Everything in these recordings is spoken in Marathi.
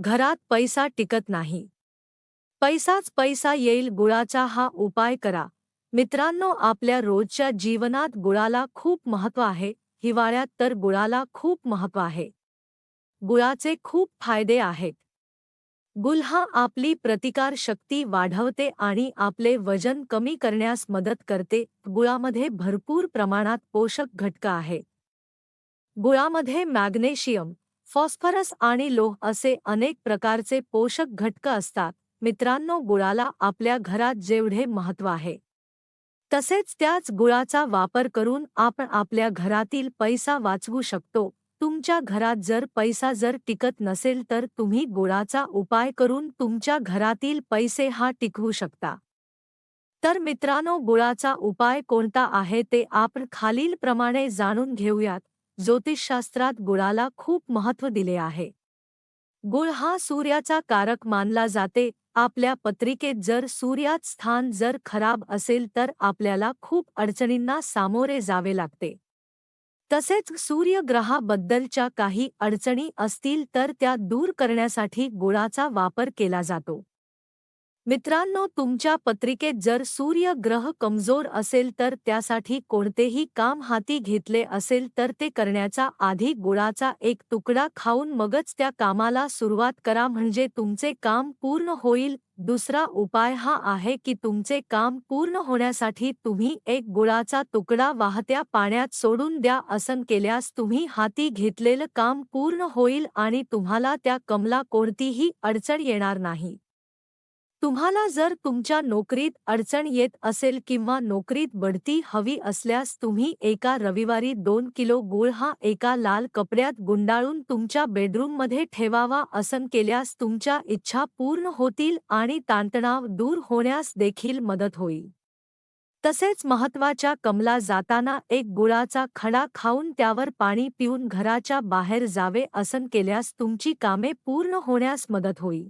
घरात पैसा टिकत नाही. पैसाच पैसा येईल गुळाचा हा उपाय करा. मित्रांनो आपल्या रोजच्या जीवनात गुळाला खूप महत्त्व आहे. हिवाळ्यात तर गुळाला खूप महत्त्व आहे. गुळाचे खूप फायदे आहेत. गुल हा आपली प्रतिकार शक्ती वाढवते आणि आपले वजन कमी करण्यास मदत करते. गुळामध्ये भरपूर प्रमाणात पोषक घटक आहे. गुळामध्ये मॅग्नेशियम फॉस्फरस आणि लोह असे अनेक प्रकारचे पोषक घटक असतात. मित्रांनो गुळाला आपल्या घरात जेवढे महत्त्व आहे. तसेच त्याच गुळाचा वापर करून आपण आपल्या घरातील पैसा वाचवू शकतो. तुमच्या घरात जर पैसा जर टिकत नसेल तर तुम्ही गुळाचा उपाय करून तुमच्या घरातील पैसे हा टिकवू शकता. तर मित्रांनो गुळाचा उपाय कोणता आहे ते आपण खालीलप्रमाणे जाणून घेऊयात. ज्योतिषशास्त्रात गुळाला खूप महत्त्व दिले आहे. गुळ हा सूर्याचा कारक मानला जाते. आपल्या पत्रिकेत जर सूर्यात स्थान जर खराब असेल तर आपल्याला खूप अडचणींना सामोरे जावे लागते. तसेच सूर्यग्रहाबद्दलच्या काही अडचणी असतील तर त्या दूर करण्यासाठी गुळाचा वापर केला जातो. मित्रांनो तुमच्या पत्रिकेत जर सूर्य ग्रह कमजोर असेल तर त्यासाठी कोणतेही काम हाती घेतले असेल तर ते करण्याचा आधी गुळाचा एक तुकडा खाऊन मगच त्या कामाला सुरुवात करा. म्हणजे तुमचे काम पूर्ण होईल. दुसरा उपाय हा आहे की तुमचे काम पूर्ण होण्यासाठी तुम्ही एक गुळाचा तुकडा वाहत्या पाण्यात सोडून द्या. असं केल्यास तुम्ही हाती घेतलेलं काम पूर्ण होईल आणि तुम्हाला त्या कमला कोणतीही अडचण येणार नाही. तुम्हाला जर तुमच्या नोकरीत अडचण येत असेल किंवा नोकरीत बढती हवी असल्यास तुम्ही एका रविवारी दोन किलो गूळ हा एका लाल कपड्यात गुंडाळून तुमच्या बेडरूममध्ये ठेवावा असं केल्यास तुमच्या इच्छा पूर्ण होतील आणि ताणतणाव दूर होण्यास देखील मदत होईल. तसेच महत्त्वाच्या कमला जाताना एक गुळाचा खडा खाऊन त्यावर पाणी पिऊन घराच्या बाहेर जावे असं केल्यास तुमची कामे पूर्ण होण्यास मदत होईल.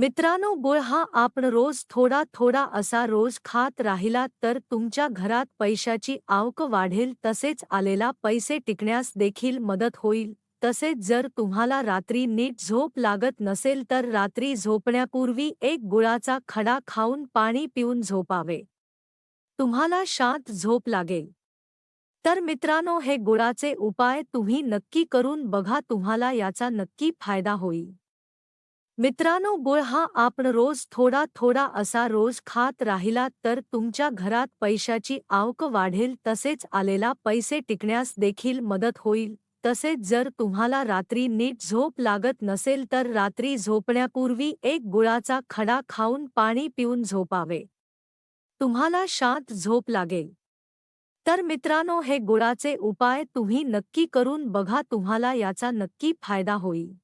मित्रांनो गुळ हा आपण रोज थोडा थोडा असा रोज खात राहिला तर तुमच्या घरात पैशाची आवक वाढेल तसेच आलेला पैसे टिकण्यास देखील मदत होईल. तसेच जर तुम्हाला रात्री नीट झोप लागत नसेल तर रात्री झोपण्यापूर्वी एक गुळाचा खडा खाऊन पाणी पिऊन झोपावे. तुम्हाला शांत झोप लागेल. तर मित्रांनो हे गुळाचे उपाय तुम्ही नक्की करून बघा तुम्हाला याचा नक्की फायदा होईल. मित्रांनो गुळ हा आपण रोज थोडा थोडा असा रोज खात राहिला तर तुमच्या घरात पैशाची आवक वाढेल तसेच आलेला पैसे टिकण्यास देखील मदत होईल. तसेच जर तुम्हाला रात्री नीट झोप लागत नसेल तर रात्री झोपण्यापूर्वी एक गुळाचा खडा खाऊन पाणी पिऊन झोपावे. तुम्हाला शांत झोप लागेल. तर मित्रांनो हे गुळाचे उपाय तुम्ही नक्की करून बघा तुम्हाला याचा नक्की फायदा होईल.